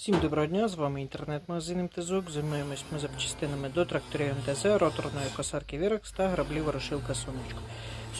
Всім доброго дня, з вами інтернет-магазин МТЗОК. Займаємось ми запчастинами до тракторів МТЗ, роторної косарки Вірекс та граблі ворошилка Сонечко.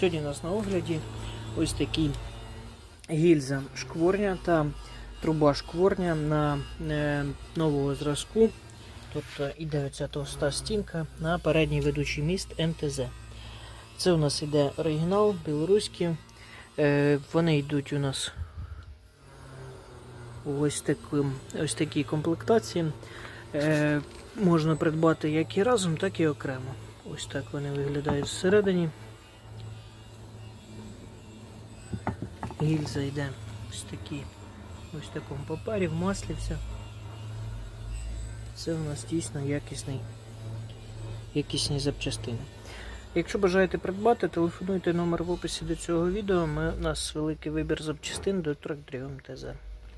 Сьогодні у нас на огляді ось такі гільза шкворня та труба шкворня на е, нового зразку. Тобто іде оця товста стінка на передній ведучий міст МТЗ. Це у нас іде оригінал, білоруський. Е, вони йдуть у нас ось, таким, ось такій комплектації. Е, можна придбати як і разом, так і окремо. Ось так вони виглядають всередині. Гільза йде ось такі, ось такому папері, в маслі вся. Це у нас дійсно якісний, якісні запчастини. Якщо бажаєте придбати, телефонуйте номер в описі до цього відео. Ми, у нас великий вибір запчастин до тракторів МТЗ.